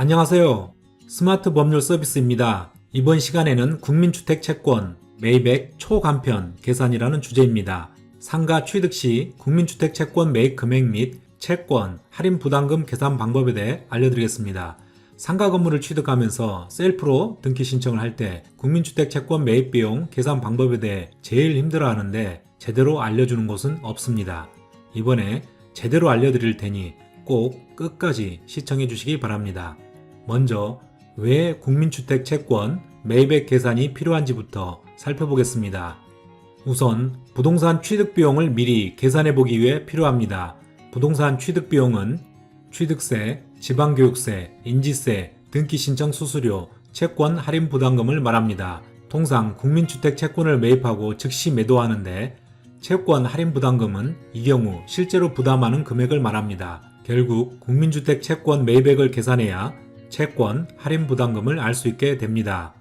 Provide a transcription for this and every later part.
안녕하세요. 스마트 법률 서비스입니다. 이번 시간에는 국민주택 채권, 매입액 초간편 계산이라는 주제입니다. 상가 취득 시 국민주택 채권 매입 금액 및 채권, 할인 부담금 계산 방법에 대해 알려드리겠습니다. 상가 건물을 취득하면서 셀프로 등기 신청을 할 때 국민주택 채권 매입 비용 계산 방법에 대해 제일 힘들어 하는데 제대로 알려주는 곳은 없습니다. 이번에 제대로 알려드릴 테니 꼭 끝까지 시청해 주시기 바랍니다. 먼저 왜 국민주택 채권 매입액 계산이 필요한지부터 살펴보겠습니다. 우선 부동산 취득 비용을 미리 계산해 보기 위해 필요합니다. 부동산 취득 비용은 취득세, 지방교육세, 인지세, 등기 신청 수수료, 채권 할인 부담금을 말합니다. 통상 국민주택 채권을 매입하고 즉시 매도하는데 채권 할인 부담금은 이 경우 실제로 부담하는 금액을 말합니다. 결국 국민주택 채권 매입액을 계산해야 채권 할인 부담금을 알 수 있게 됩니다.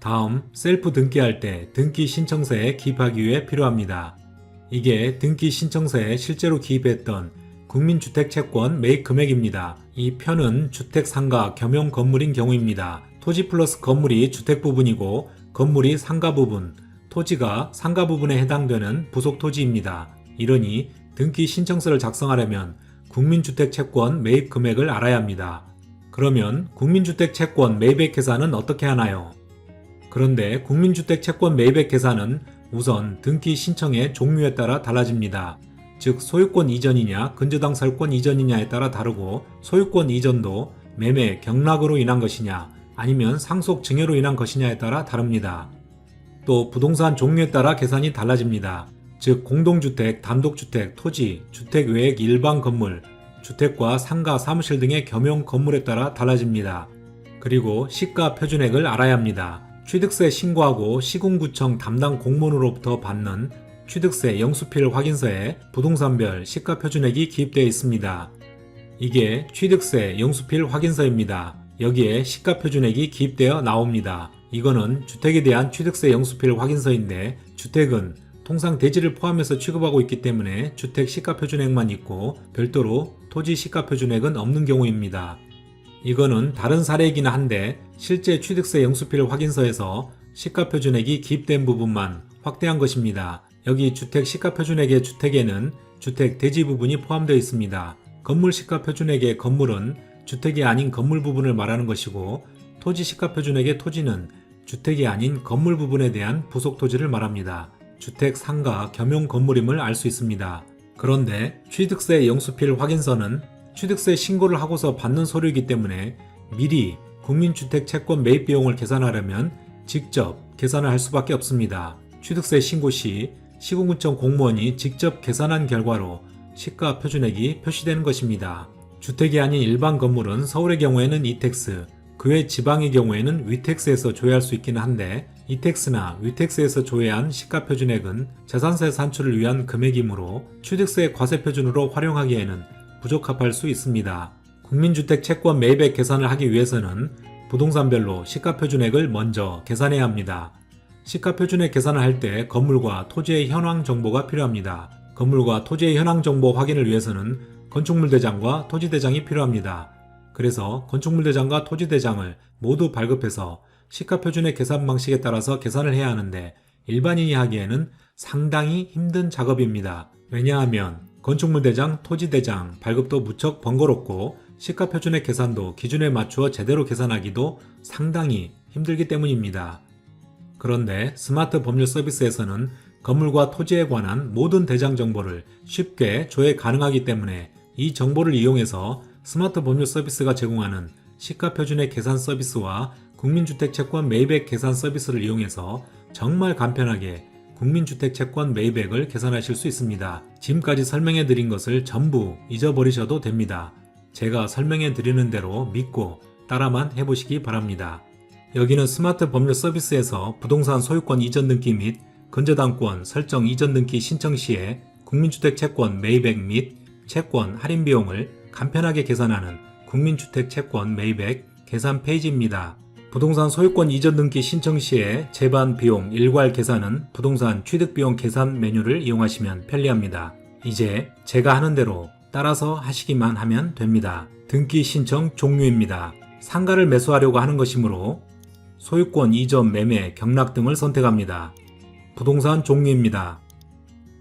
다음 셀프 등기할 때 등기 신청서에 기입하기 위해 필요합니다. 이게 등기 신청서에 실제로 기입했던 국민주택 채권 매입 금액입니다. 이 편은 주택 상가 겸용 건물인 경우입니다. 토지 플러스 건물이 주택 부분이고 건물이 상가 부분, 토지가 상가 부분에 해당되는 부속 토지입니다. 이러니 등기 신청서를 작성하려면 국민주택 채권 매입 금액을 알아야 합니다. 그러면 국민주택 채권 매입액 계산은 어떻게 하나요? 그런데 국민주택 채권 매입액 계산은 우선 등기 신청의 종류에 따라 달라집니다. 즉 소유권 이전이냐 근저당 설권 이전이냐에 따라 다르고 소유권 이전도 매매 경락으로 인한 것이냐 아니면 상속 증여로 인한 것이냐에 따라 다릅니다. 또 부동산 종류에 따라 계산이 달라집니다. 즉 공동주택, 단독주택, 토지, 주택 외액 일반 건물, 주택과 상가, 사무실 등의 겸용 건물에 따라 달라집니다. 그리고 시가 표준액을 알아야 합니다. 취득세 신고하고 시군구청 담당 공무원으로부터 받는 취득세 영수필 확인서에 부동산별 시가 표준액이 기입되어 있습니다. 이게 취득세 영수필 확인서입니다. 여기에 시가 표준액이 기입되어 나옵니다. 이거는 주택에 대한 취득세 영수필 확인서인데 주택은 통상 대지를 포함해서 취급하고 있기 때문에 주택 시가 표준액만 있고 별도로 토지 시가 표준액은 없는 경우입니다. 이거는 다른 사례이긴 한데 실제 취득세 영수필 확인서에서 시가 표준액이 기입된 부분만 확대한 것입니다. 여기 주택 시가 표준액의 주택에는 주택 대지 부분이 포함되어 있습니다. 건물 시가 표준액의 건물은 주택이 아닌 건물 부분을 말하는 것이고 토지 시가 표준액의 토지는 주택이 아닌 건물 부분에 대한 부속 토지를 말합니다. 주택 상가 겸용 건물임을 알 수 있습니다. 그런데 취득세 영수필 확인서는 취득세 신고를 하고서 받는 서류이기 때문에 미리 국민주택 채권 매입 비용을 계산하려면 직접 계산을 할 수밖에 없습니다. 취득세 신고 시 시군구청 공무원이 직접 계산한 결과로 시가 표준액이 표시되는 것입니다. 주택이 아닌 일반 건물은 서울의 경우에는 이택스, 그 외 지방의 경우에는 위택스에서 조회할 수 있기는 한데 이택스나 위택스에서 조회한 시가 표준액은 재산세 산출을 위한 금액이므로 취득세 과세 표준으로 활용하기에는 부적합할 수 있습니다. 국민주택 채권 매입액 계산을 하기 위해서는 부동산별로 시가 표준액을 먼저 계산해야 합니다. 시가 표준액 계산을 할 때 건물과 토지의 현황 정보가 필요합니다. 건물과 토지의 현황 정보 확인을 위해서는 건축물 대장과 토지 대장이 필요합니다. 그래서 건축물 대장과 토지 대장을 모두 발급해서 시가 표준액 계산 방식에 따라서 계산을 해야 하는데 일반인이 하기에는 상당히 힘든 작업입니다. 왜냐하면 건축물 대장, 토지 대장 발급도 무척 번거롭고 시가 표준액 계산도 기준에 맞추어 제대로 계산하기도 상당히 힘들기 때문입니다. 그런데 스마트 법률 서비스에서는 건물과 토지에 관한 모든 대장 정보를 쉽게 조회 가능하기 때문에 이 정보를 이용해서 스마트 법률 서비스가 제공하는 시가 표준액 계산 서비스와 국민주택 채권 매입액 계산 서비스를 이용해서 정말 간편하게 국민주택 채권 매입액을 계산하실 수 있습니다. 지금까지 설명해 드린 것을 전부 잊어버리셔도 됩니다. 제가 설명해 드리는 대로 믿고 따라만 해보시기 바랍니다. 여기는 스마트 법률 서비스에서 부동산 소유권 이전 등기 및 근저당권 설정 이전 등기 신청 시에 국민주택 채권 매입액 및 채권 할인 비용을 간편하게 계산하는 국민주택 채권 매입액 계산 페이지입니다. 부동산 소유권 이전 등기 신청 시에 재반 비용 일괄 계산은 부동산 취득 비용 계산 메뉴를 이용하시면 편리합니다. 이제 제가 하는 대로 따라서 하시기만 하면 됩니다. 등기 신청 종료입니다. 상가를 매수하려고 하는 것이므로 소유권 이전 매매 경락 등을 선택합니다. 부동산 종류입니다.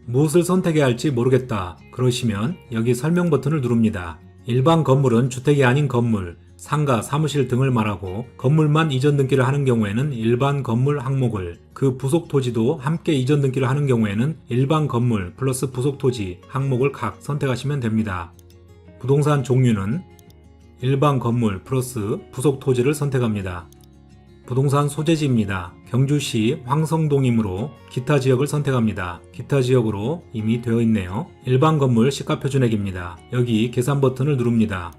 무엇을 선택해야 할지 모르겠다. 그러시면 여기 설명 버튼을 누릅니다. 일반 건물은 주택이 아닌 건물, 상가, 사무실 등을 말하고 건물만 이전 등기를 하는 경우에는 일반 건물 항목을 그 부속 토지도 함께 이전 등기를 하는 경우에는 일반 건물 플러스 부속 토지 항목을 각 선택하시면 됩니다. 부동산 종류는 일반 건물 플러스 부속 토지를 선택합니다. 부동산 소재지입니다. 경주시 황성동이므로 기타 지역을 선택합니다. 기타 지역으로 이미 되어 있네요. 일반 건물 시가표준액입니다. 여기 계산 버튼을 누릅니다.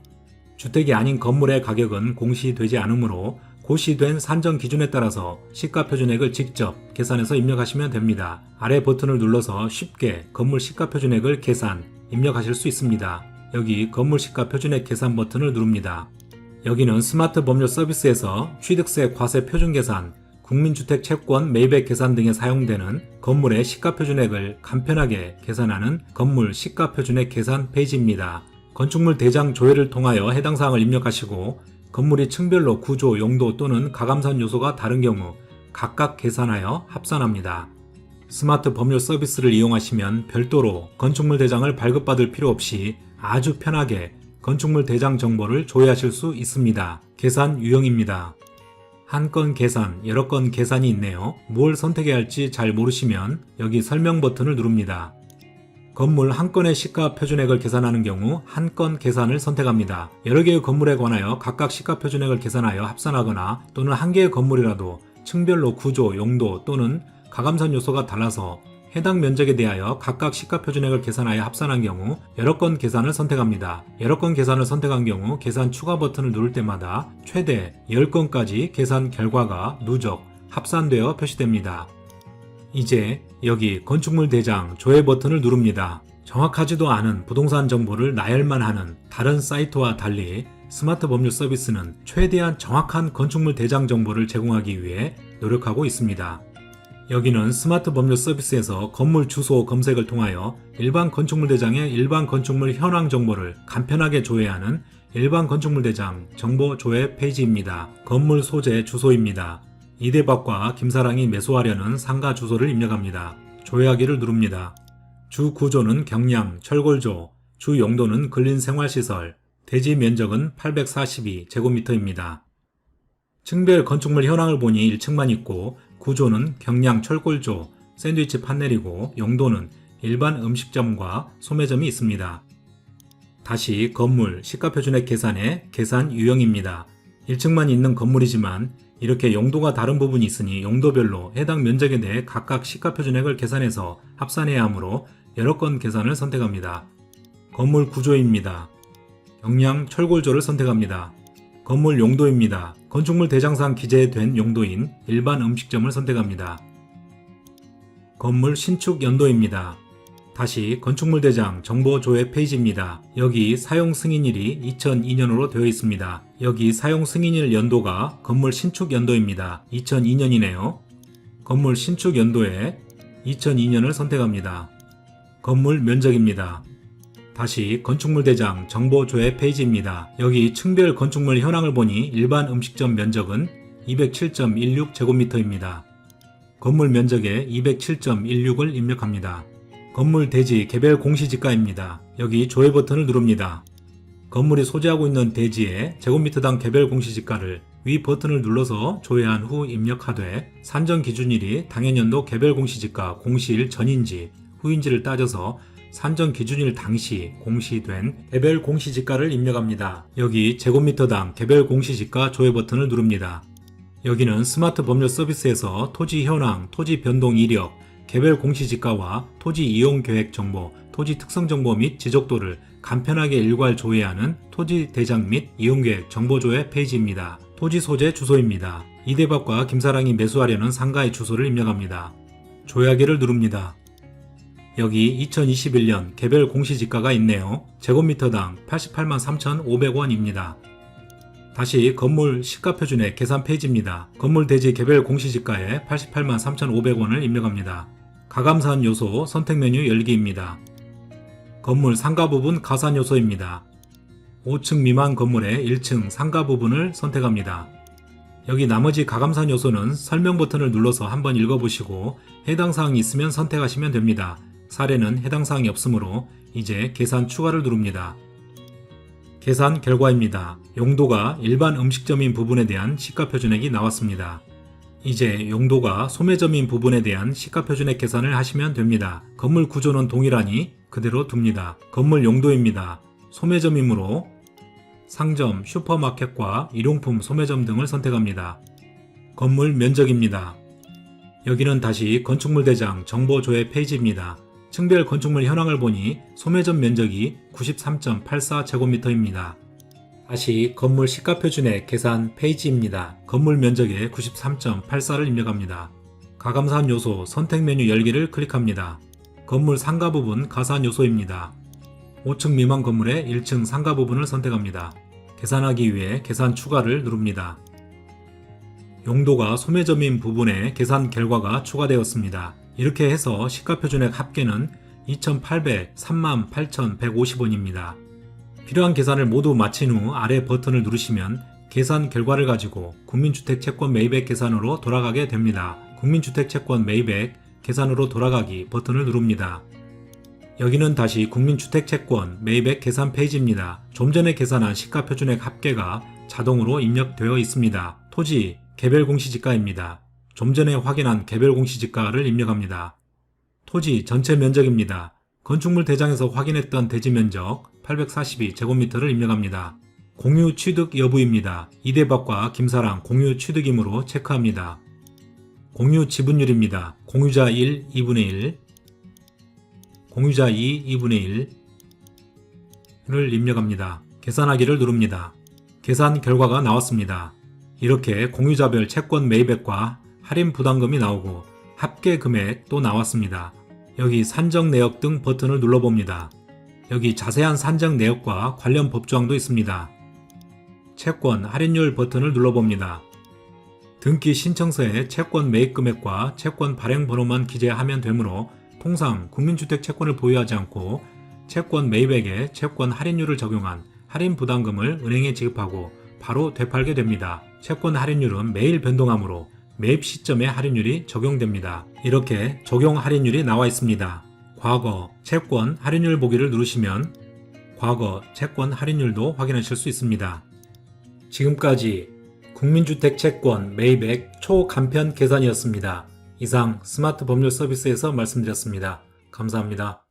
주택이 아닌 건물의 가격은 공시되지 않으므로 고시된 산정 기준에 따라서 시가표준액을 직접 계산해서 입력하시면 됩니다. 아래 버튼을 눌러서 쉽게 건물 시가표준액을 계산, 입력하실 수 있습니다. 여기 건물 시가표준액 계산 버튼을 누릅니다. 여기는 스마트 법률 서비스에서 취득세 과세 표준 계산, 국민주택 채권 매입액 계산 등에 사용되는 건물의 시가표준액을 간편하게 계산하는 건물 시가표준액 계산 페이지입니다. 건축물 대장 조회를 통하여 해당 사항을 입력하시고 건물이 층별로 구조, 용도 또는 가감산 요소가 다른 경우 각각 계산하여 합산합니다. 스마트 법률 서비스를 이용하시면 별도로 건축물 대장을 발급받을 필요 없이 아주 편하게 건축물 대장 정보를 조회하실 수 있습니다. 계산 유형입니다. 한 건 계산, 여러 건 계산이 있네요. 뭘 선택해야 할지 잘 모르시면 여기 설명 버튼을 누릅니다. 건물 한 건의 시가 표준액을 계산하는 경우 한 건 계산을 선택합니다. 여러 개의 건물에 관하여 각각 시가 표준액을 계산하여 합산하거나 또는 한 개의 건물이라도 층별로 구조, 용도 또는 가감선 요소가 달라서 해당 면적에 대하여 각각 시가 표준액을 계산하여 합산한 경우 여러 건 계산을 선택합니다. 여러 건 계산을 선택한 경우 계산 추가 버튼을 누를 때마다 최대 10건까지 계산 결과가 누적, 합산되어 표시됩니다. 이제 여기 건축물 대장 조회 버튼을 누릅니다. 정확하지도 않은 부동산 정보를 나열만 하는 다른 사이트와 달리 스마트 법률 서비스는 최대한 정확한 건축물 대장 정보를 제공하기 위해 노력하고 있습니다. 여기는 스마트 법률 서비스에서 건물 주소 검색을 통하여 일반 건축물 대장의 일반 건축물 현황 정보를 간편하게 조회하는 일반 건축물 대장 정보 조회 페이지입니다. 건물 소재 주소입니다. 이대박과 김사랑이 매수하려는 상가 주소를 입력합니다. 조회하기를 누릅니다. 주 구조는 경량, 철골조, 주 용도는 근린생활시설, 대지 면적은 842제곱미터입니다. 층별 건축물 현황을 보니 1층만 있고 구조는 경량 철골조, 샌드위치 판넬이고 용도는 일반 음식점과 소매점이 있습니다. 다시 건물 시가표준액 계산의 계산 유형입니다. 1층만 있는 건물이지만 이렇게 용도가 다른 부분이 있으니 용도별로 해당 면적에 대해 각각 시가표준액을 계산해서 합산해야 하므로 여러 건 계산을 선택합니다. 건물 구조입니다. 경량 철골조를 선택합니다. 건물 용도입니다. 건축물 대장상 기재된 용도인 일반 음식점을 선택합니다. 건물 신축 연도입니다. 다시 건축물 대장 정보 조회 페이지입니다. 여기 사용 승인일이 2002년으로 되어 있습니다. 여기 사용 승인일 연도가 건물 신축 연도입니다. 2002년이네요. 건물 신축 연도에 2002년을 선택합니다. 건물 면적입니다. 다시 건축물 대장 정보 조회 페이지입니다. 여기 층별 건축물 현황을 보니 일반 음식점 면적은 207.16제곱미터입니다. 건물 면적에 207.16을 입력합니다. 건물 대지 개별 공시지가입니다. 여기 조회 버튼을 누릅니다. 건물이 소재하고 있는 대지의 제곱미터당 개별 공시지가를 위 버튼을 눌러서 조회한 후 입력하되 산정 기준일이 당해년도 개별 공시지가 공시일 전인지 후인지를 따져서 산정 기준일 당시 공시된 개별 공시지가를 입력합니다. 여기 제곱미터당 개별 공시지가 조회 버튼을 누릅니다. 여기는 스마트 법률 서비스에서 토지 현황, 토지 변동 이력, 개별 공시지가와 토지 이용 계획 정보, 토지 특성 정보 및 지적도를 간편하게 일괄 조회하는 토지 대장 및 이용 계획 정보 조회 페이지입니다. 토지 소재 주소입니다. 이대박과 김사랑이 매수하려는 상가의 주소를 입력합니다. 조회하기를 누릅니다. 여기 2021년 개별 공시지가가 있네요. 제곱미터당 88만 3,500원입니다. 다시 건물 시가표준의 계산 페이지입니다. 건물 대지 개별 공시지가에 88만 3,500원을 입력합니다. 가감산 요소 선택 메뉴 열기입니다. 건물 상가 부분 가산 요소입니다. 5층 미만 건물의 1층 상가 부분을 선택합니다. 여기 나머지 가감산 요소는 설명 버튼을 눌러서 한번 읽어보시고 해당 사항이 있으면 선택하시면 됩니다. 사례는 해당 사항이 없으므로 이제 계산 추가를 누릅니다. 계산 결과입니다. 용도가 일반 음식점인 부분에 대한 시가표준액이 나왔습니다. 이제 용도가 소매점인 부분에 대한 시가표준액 계산을 하시면 됩니다. 건물 구조는 동일하니 그대로 둡니다. 건물 용도입니다. 소매점이므로 상점, 슈퍼마켓과 일용품 소매점 등을 선택합니다. 건물 면적입니다. 여기는 다시 건축물 대장 정보 조회 페이지입니다. 층별 건축물 현황을 보니 소매점 면적이 93.84제곱미터입니다. 다시 건물 시가표준액 계산 페이지입니다. 건물 면적에 93.84를 입력합니다. 가감산 요소 선택 메뉴 열기를 클릭합니다. 건물 상가 부분 가산 요소입니다. 5층 미만 건물의 1층 상가 부분을 선택합니다. 계산하기 위해 계산 추가를 누릅니다. 용도가 소매점인 부분에 계산 결과가 추가되었습니다. 이렇게 해서 시가표준액 합계는 2,803만 8,150원입니다. 필요한 계산을 모두 마친 후 아래 버튼을 누르시면 계산 결과를 가지고 국민주택 채권 매입액 계산으로 돌아가게 됩니다. 국민주택 채권 매입액 계산으로 돌아가기 버튼을 누릅니다. 여기는 다시 국민주택채권 매입액 계산 페이지입니다. 좀 전에 계산한 시가표준액 합계가 자동으로 입력되어 있습니다. 토지 개별 공시지가입니다. 좀 전에 확인한 개별 공시지가를 입력합니다. 토지 전체 면적입니다. 건축물 대장에서 확인했던 대지 면적 842제곱미터를 입력합니다. 공유 취득 여부입니다. 이대박과 김사랑 공유 취득이므로 체크합니다. 공유 지분율입니다. 공유자 1, 2분의 1, 공유자 2, 2분의 1을 입력합니다. 계산하기를 누릅니다. 계산 결과가 나왔습니다. 이렇게 공유자별 채권 매입액과 할인 부담금이 나오고 합계 금액도 나왔습니다. 여기 산정 내역 등 버튼을 눌러봅니다. 여기 자세한 산정 내역과 관련 법조항도 있습니다. 채권 할인율 버튼을 눌러봅니다. 등기 신청서에 채권 매입 금액과 채권 발행 번호만 기재하면 되므로 통상 국민주택 채권을 보유하지 않고 채권 매입액에 채권 할인율을 적용한 할인 부담금을 은행에 지급하고 바로 되팔게 됩니다. 채권 할인율은 매일 변동하므로 매입 시점에 할인율이 적용됩니다. 이렇게 적용 할인율이 나와 있습니다. 과거 채권 할인율 보기를 누르시면 과거 채권 할인율도 확인하실 수 있습니다. 지금까지 국민주택 채권 매입액 초간편 계산이었습니다. 이상 스마트 법률 서비스에서 말씀드렸습니다. 감사합니다.